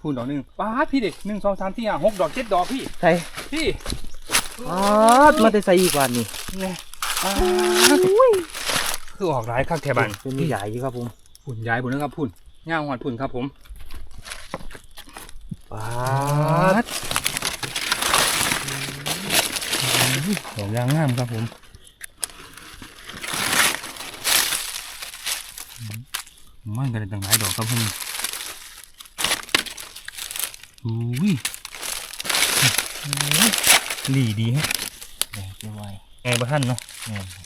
พูนดอกหนึ่งป้าดพี่เด็กหนึ่งสองสามสี่ห้าหกดอกเจ็ดดอกพี่ใส่พี่อ๋อมาได้ใส่อีกวันนี่ไงป้าดคือออกหลายข้างแถวบ้านเป็นมีใหญ่อยู่ครับผมพุ่นย้ายพุ่นนะครับพุ่นย่างหอดพุ่นครับผมปาดดอกยางงามครับผมมันกันเลยต่างหลายดอกครับผม อุ้ยหลีดีฮะแดงจะไวไงบ้านเนาะแม่นครับ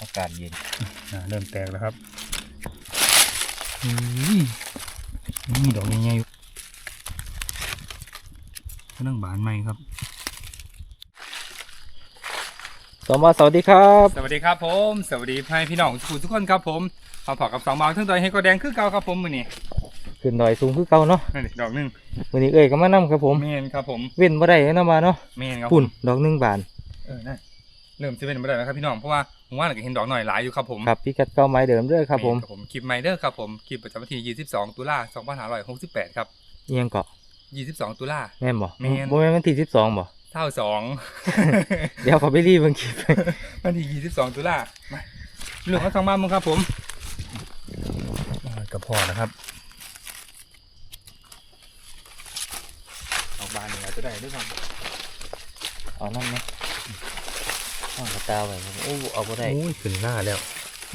อากาศเย็นอ่าเริ่มแตกแล้วครับอุ้ยนี่ดอกใหญ่ๆกำลังบานใหม่ครับสมมาสวัสดีครับ สวัสดีครับผม สวัสดีพี่พี่น้องทุกคนทุกคนครับผมมาพอกับสองบาวทั้งดอยให้ก็แดงคือเก่าครับผมมือนี้ ขึ้นดอยสูงคือเก่าเนาะนั่นดิดอกหนึ่งวันนี้เอ้ยก็มานํครับผม เมนครับผมเว้นบ่ได้เนาะมาเนาะเมนครับปุ่นดอกหนึ่งบาน เออนั่นเริ่มจะเป็นไม่ได้แล้วครับพี่น้อง เพราะว่าผมว่าเราเห็นดอกหน่อยหลายอยู่ครับผมครับพี่กัดเก่าไม้เดิมเด้อครับผมแนผม คลิปไมเดอร์ครับผม คลิปประจำวันที่ 22 ตุลา2568 ครับ เอียงเกาะ22 ตุลา แม่นบ่แม่น บ่แม่นวันที่สิบสองบ่เท่าสอง เดี๋ยวขอไปรีบเบิ่งคลิป วันที่ 22 ตุลามาเรื่องของทางบ้านมึงครับผมอ่ากระพอนะครับออ กบานนี่เราจะได้ด้วยครับเอานั่นไหมเอากระตาไว้ครับโอ้เอาบ่ได้โอ้ยขึ้นหน้าแล้ว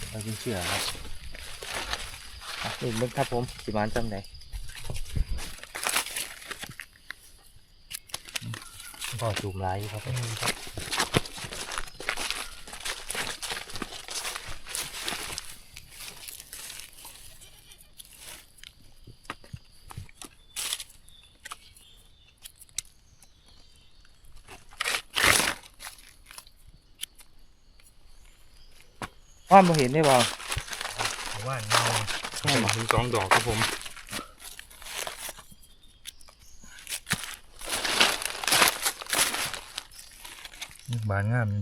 เราเป็นเชื่อครับอะนี่เบิ่งครับผมสิมานจำได้ก็จูมลายอยู่ครับ ว่านบ่เห็นได้บ่ว่านเมาถึงสองดอกครับผมบานงามนี่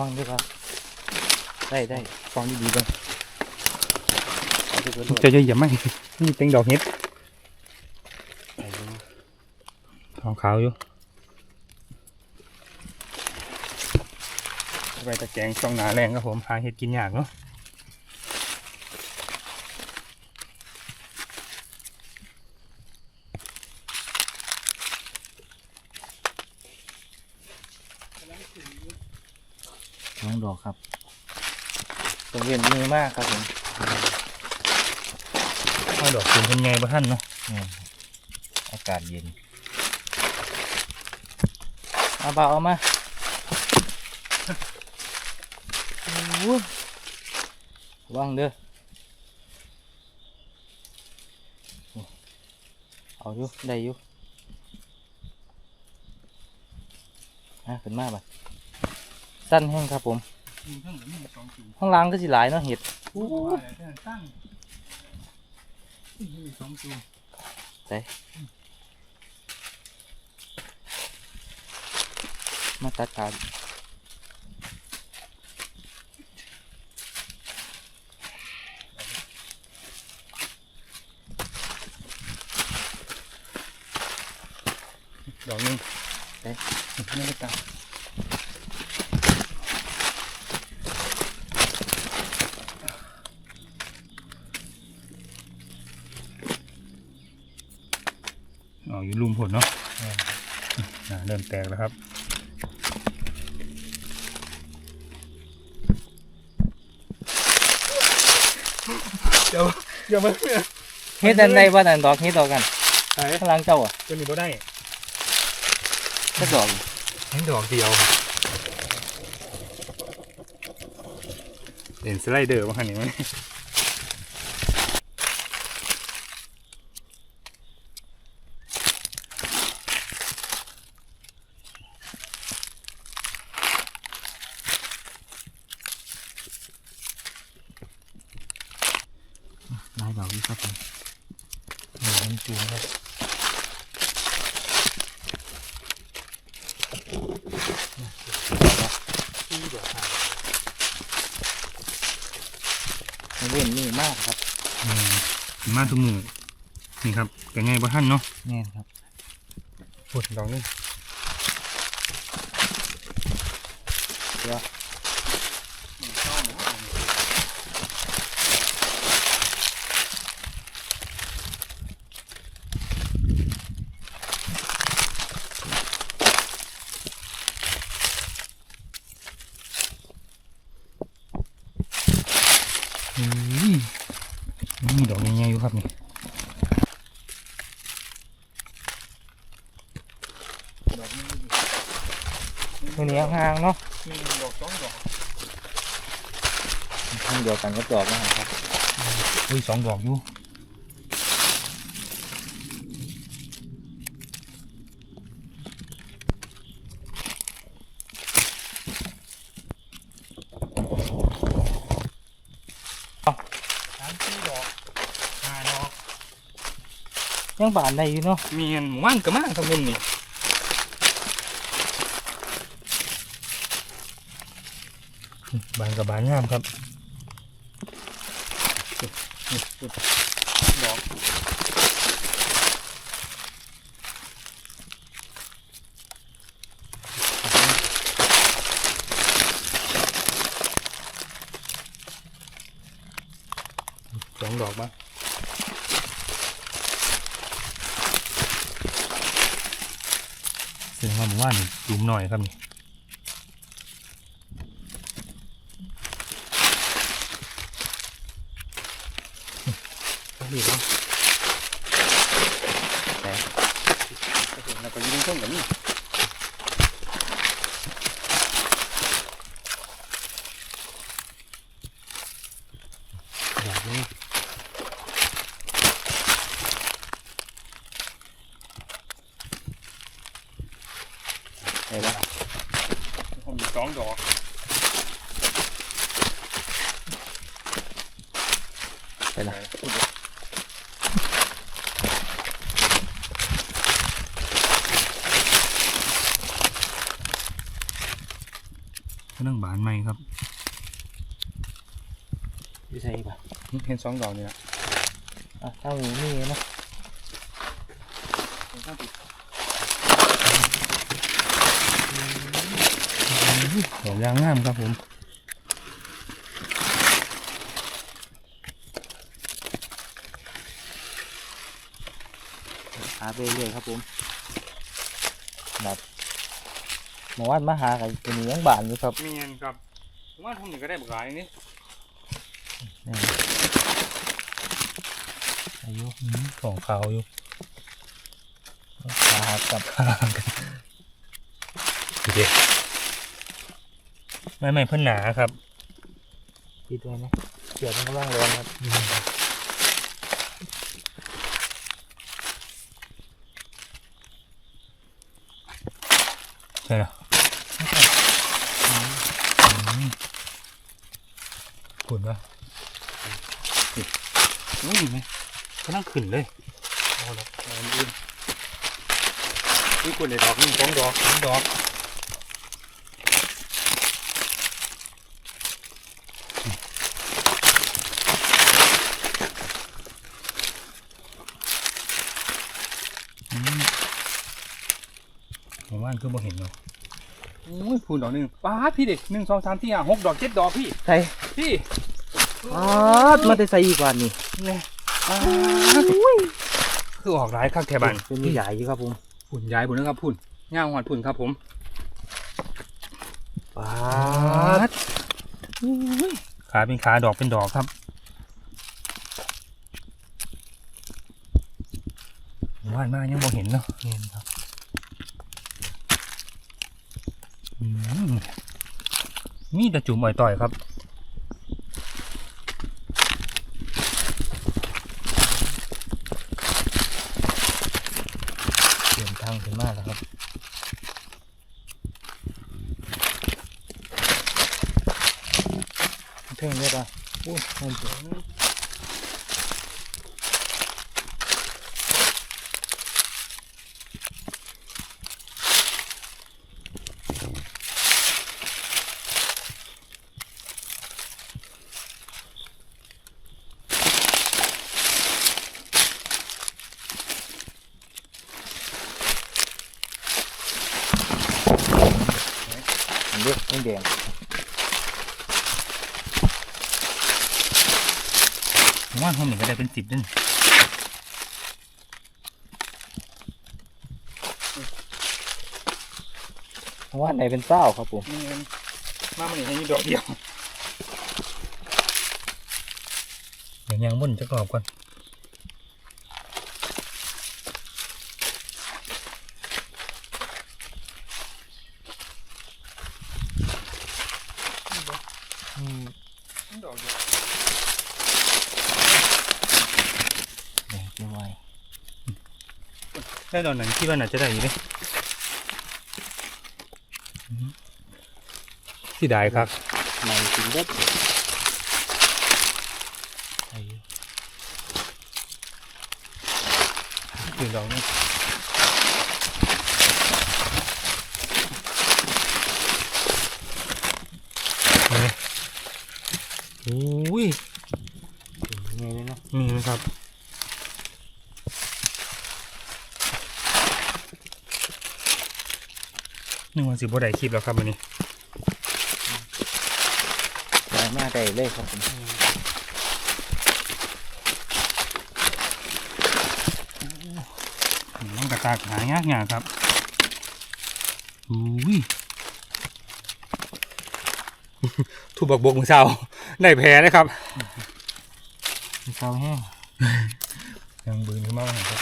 วังด้วยครับได้ได้ฟองดีๆด้วยเอาไปก่อนด้วยจะจะอย่าไม่นี่เต็งดอกเห็ดทองขาวอยู่ไปตะแกงช่องหนาแรงครับผมหาเห็ดกินยากเนาะ น้องดอกครับตรงเวียนมือมากครับผมเอาดอกคุณเป็นไงบ้านเนาะนี่อากาศเย็นเอาเบาเอามาโอ้ยระวังเด้อเอาอยู่ได้อยู่ฮะขึ้นมาบ่ะ สั้นแห้งครับผมข้างล่างก็สิหลายเนาะเห็ดตั้งสองตัวมาตัดขาดดอกหนึงเอ๊ะไม่ได้ตามอ๋ออยู่ลุมผลเนาะอ่าเริ่ม แตกแล้วครับ เดี๋ยวเดี๋ยวมาเนี่ยเฮ็ดอันใดว่าอันดอกเฮ็ดดอกกันไอ้ข้างล่างเจ้าอะตัวนี้บ่ได้สักดอกเห็นดอกเดียวเห็นสไลเดอร์บ้างคันนี้ไหมนี้ครับผมหนึ่งมันจูงครับ เว้นนี่มากครับอืมมาทุกมือนี่ครับเป็นไงบ้ท่านเนาะแน่นครับปวดดอกนึงเดี๋ยว อืมมีดอกใหญ่ๆอยู่ครับนี่ตัวนี้ห่างๆเนาะมีดอกสองดอกทางเดียวกันก็ดอกนะครับอุ้ยสองดอกอยู่ สามสี่ดอกห้าดอก ยังบานได้อยู่เนาะมีเงินหมู่บ้านกับมากทั้งมุมนี่บานกับบานงามครับดอกสองดอกบ้าง แสดงว่าหมู่บ้านนี่จุ่ มหน่อยครับนี่นี่ครับแต่แล้วก็ยืนต้นแบบนี้แบบนี้ ได้ปะ ผมมีสองดอก ได้ละ ก็นั่งบานใหม่ครับ ดีใช่ปะเห็นสองดอกนี่ละอะถ้ามีนี่เนาะดอกยางงามครับผมหาไปเรื่อยครับผมแบบเมื่อวานมาหากันตัวนี้ยังบานอยู่ครับ มีเงินครับผมว่าทุ่มหนึ่งก็ได้บักหลายนี่นี่ อายุของขาวอยู่ขาหักกับดูดิไม่ไม่เพิ่นหนาครับปิดไว้นะเกี่ยวมันกำลังร้อนครับใช่เหรอขุนปะ นี่ไหมก็นั่งขึ้นเลยเอาดอกเอาอันอื่นนี่ขุนเลยดอกหนึ่งสองดอกสามดอกอืมผมว่าคือบ่เห็นเนาะโอ้ยพูนดอกหนึ่งป้าดพี่เด็กหนึ่งสองสามสี่ห้าหกดอกเจ็ดดอกพี่ใช่พี่ อ๋อมาแต่ใส่อีกว่านี่เนี่ยป้าดคือออกหลายคักแถบันเป็นมีใหญ่อยู่ครับผมพุ่นย้ายพุ่นนะครับพุ่นย่างหอดพุ่นครับผมปาดขาเป็นขาดอกเป็นดอกครับว่านมากยังมองเห็นเนาะเนียนครับอืมมีแต่จุ่มอ่อยต่อยครับ เตรียมทางขึ้นมาแล้วครับเท่งเลยป่ะอู้มันเจ๋ง เด็กแดงผมว่าผมหนึ่งก็ได้เป็นสิบด้วยๆเพราะว่าไหนเป็นเศร้าครับผมนี่มามันนี่มีดอกเดียวเดี๋ยวยางบนจะกรอบก่อน อืม ดอกเดียว แดงจะไว ได้ดอกนั้นคิดว่าน่าจะได้อยู่เลยที่ได้ครับใหม่จริงเด็ดไอ้ถึงดอกนี้โอ้ย ไงเลยเนาะ มีนะครับ หนึ่งวัน สิบบ่ได้คลิปแล้วครับวันนี้ได้มาได้เลยครับผมน้องกระตากหายากยากครับอุ้ยทุบบักบกมือเศร้าได้แพ้นะครับมีเศร้าแห้งยังบืนขึ้นมาครับ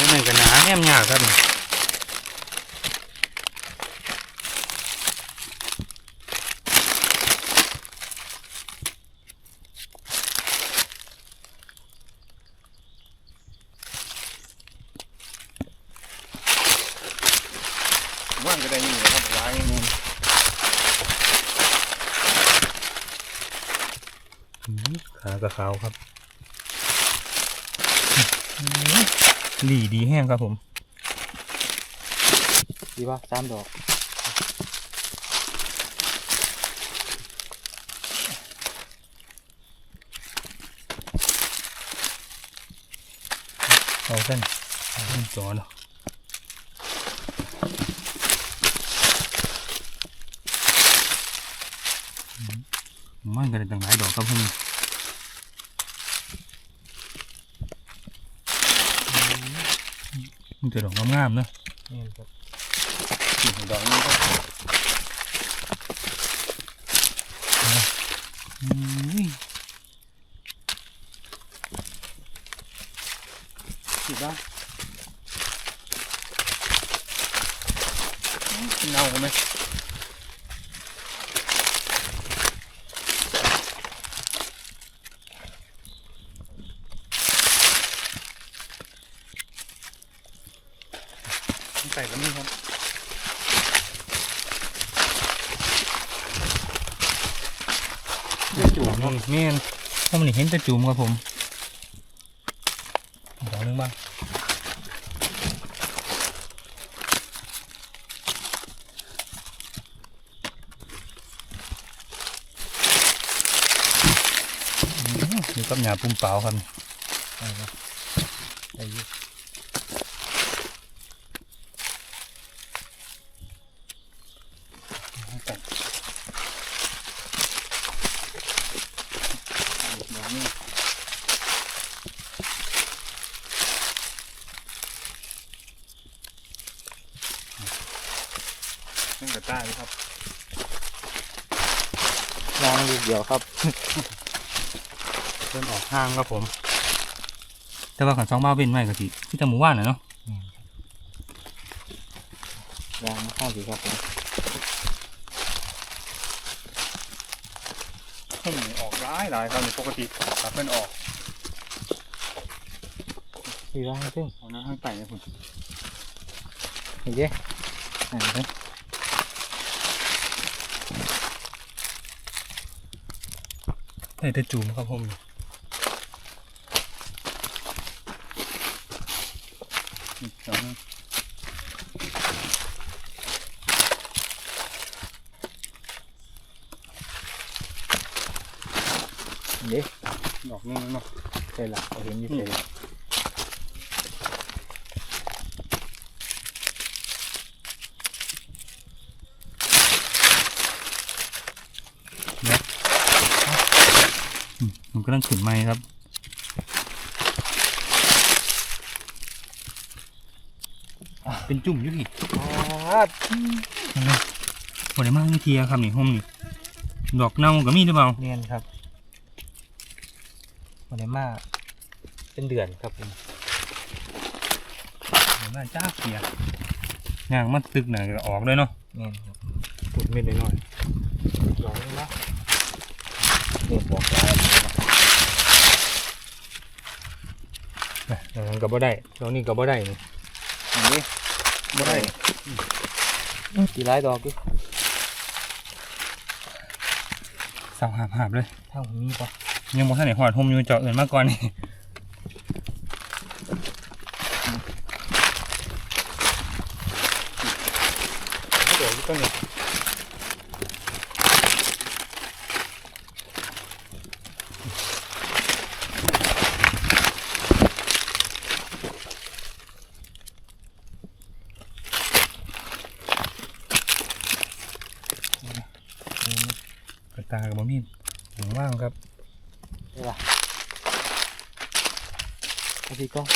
นี่หนึ่งกันหนาแนมยากครับนี่ว่างก็ได้นี่ครับร้ายนี่ขากระขาวครับ หลีดีแห้งครับผม ดีว่าสามดอกเอาเส้นเอาเส้นจอเนาะอืมมันก็ได้ตั้งหลายดอกครับพี่ มันจะดอกงามๆเนอะนี่ครับนี่ดอกนี้ครับอุ้ยสิบ้าเน่าไหม ใส่กันนี่ครับจุ่มนี่แม่นถ้ามันเห็นแต่จุ่มครับผมดอหนึงบ้างอยู่กับหยาปุ่มเปล่าครับ ได้ครับได้อยุ ดอกนี้นี่ กระต้ายครับยางลูกเดียวครับ เริ่มออกห้างครับผม แต่ว่าขันสองบ้าเว้นไว้ก็สิที่ตะหมูว่านน่ะเนาะยางมาเข้าสิครับผมเพิ่งออกร้ายหลายครับปกติถ้าเพิ่นออกดีว่าให้ซึ่งเอาหน้าข้างใต้เนี่ยคุณนี่เด้อ่าเด้อ ให้แต่จูมครับผมเด็กดอกนึงเนาะใช่ละเราเห็นอยู่ใช่ละ มันกำลังขึ้นไม้ครับ เป็นจุ่มอยู่พี่นั่นเลยบริมาเทียครับนี่ห่มนี่ ดอกเน่าก็มีหรือเปล่าเนียนครับวันนี้มาเป็นเดือนครับผมบริมาจ้าเทียย่างมันตึกหน่อยก็ออกเลยเนาะเนียนครับปวดเม็ดหน่อยๆดอกนี้นะ เนียนบอกร้าย อย่างนั้น ก็บ่ได้ดอกนี้ก็บ่ได้นี่อันนี้บ่ได้ตีร้ายดอกดิสาวหาบหาบเลยถ้าผมมีปะยังบ่ทันได้หอดห่มอยู่เจาะเอื่นมาก่อนนี่เดี๋ยวก็นี่กระตากับบะหมี่ผมว่างครับ ได้ปะเอา พี่ก้อง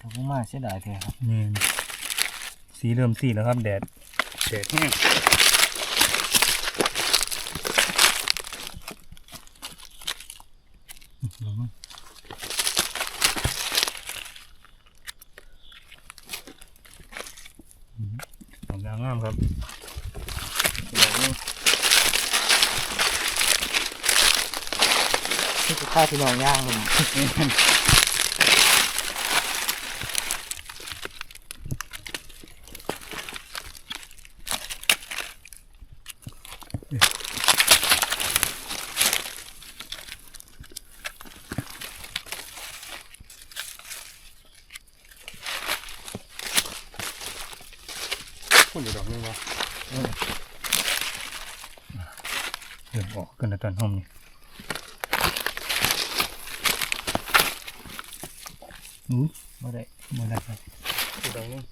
ผมมาเสียดายแท้ครับนี่สีเริ่มสีแล้วครับ แดดแดดแห้งลองมั้งอืมดอกยางงามครับดอกนี้ นี่คือข้าวที่น้องย่างผมคุณอยู่ดอกนึงวะเดี๋ยวออกกันนะตอนห้องนี่ อู้ไม่ได้มาได้ครับอีกดอกนึง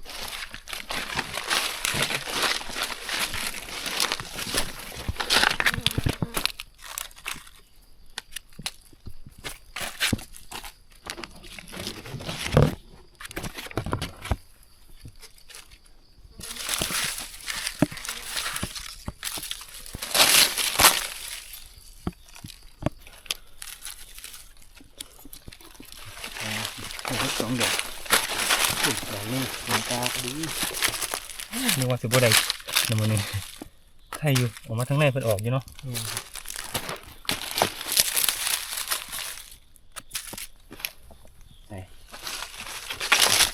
เอาสักสองดอกอุ้ยดอกนึง หน้าตาก็ดี นึกว่าสิบ่ได้เดี๋ยวมันนี่ใครอยู่ออกมาทางในเพิ่นออกอยู่เนาะเนียนครับ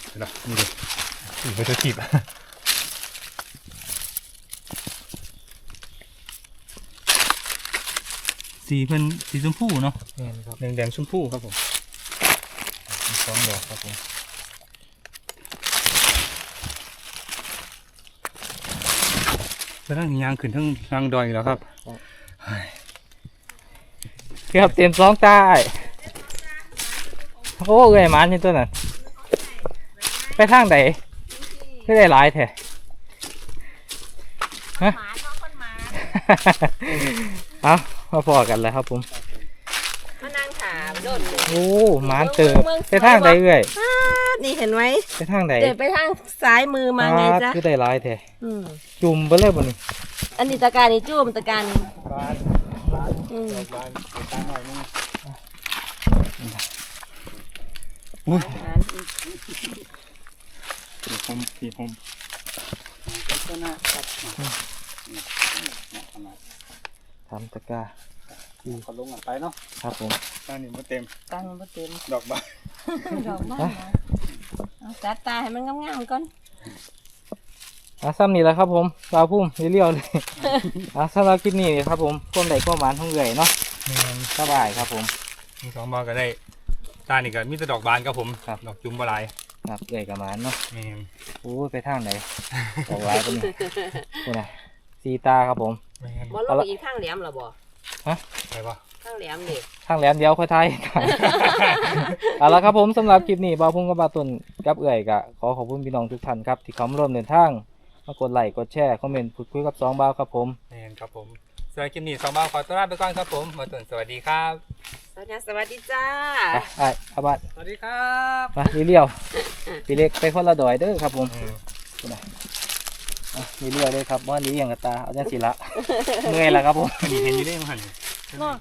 เดี๋ยวนะนี่ดิถือไปตัวจีบสีเพิ่นสีชมพูเนาะเนียนครับแดงแดงๆชมพูครับผมมีสองดอกครับผม เพิ่นทั้งยางขึ้นทั้งทางดอยแล้วครับเกือบเต็มสองตาไอ้โอ้เอ้ยหมันนี่ตัวนั้นไปทางไหนไม่ได้หลายแท้หมาเนาะคนหมาเอามาพอกันแล้วครับผมมานั่งถาม โดนเลยโอ้หมานเติบไปทางใดเอ้ยอ้านี่เห็นไหมไปทางใดเดินไปทางซ้ายมือมาไงจ๊ะคือได้หลายแท้อืมจุ่มไปเลยบ่นี่อันนี้ตะการนี่จุ่มตะการนี่อืมอุ้ยอันสีผมสีผมทำตะกร้า เขาลงกันไปเนาะครับผมอันนี้มาเต็ม ตั้งมาเต็ม ดอกบานดอกไม้เอาจัดตาให้มันงามๆก่อนอะซ้ำนี่แหละครับผมลาวพุ่มเรียวๆเลยอะสำหรับคลิปนี้ครับผมความใดความหมานของเอื่อยเนาะแม่นสบายครับผม มีสองบอลก็ได้ตานี่ก็มีแต่ดอกบานครับผม ครับ ดอกจุ่มบหลายครับเอื่อยกับหมานเนาะแม่นโอ้ยไปทางไหนออกลายเป็นนี่นะสีตาครับผม แม่นบ่ลงอีกข้างแหลมเหรอบ่ ไปปะข้างแหลมเด็กทางแหลมเดียวค่อยไทยเอาละครับผมสำหรับคลิปนี้บ่าวพุ่งกับบาวตุนกับเอื่อยกะขอขอบคุณพี่น้องทุกท่านครับที่เขามาร่วมเดินทางมมากดไลค์กดแชร์คอมเมนต์พูดคุยกับสองบ่าวครับผมแม่นครับผมสำหรับคลิปนี้สองบ่าวขอตัวลาไปก่อนครับผมมาตุนสวัสดีครับสวัสดีสวัสดีจ้าไปไอ้อาบัดสวัสดีครับไปเรียวๆพี่เล็กไปคนละดอยเด้อครับผม อืมอะเรียวๆเลยครับว่านี้อย่างกับตาเอาจังสิละเมื่อยแล้วครับผมอันนี้เห็นอยู่ได้ยังหัน เนาะ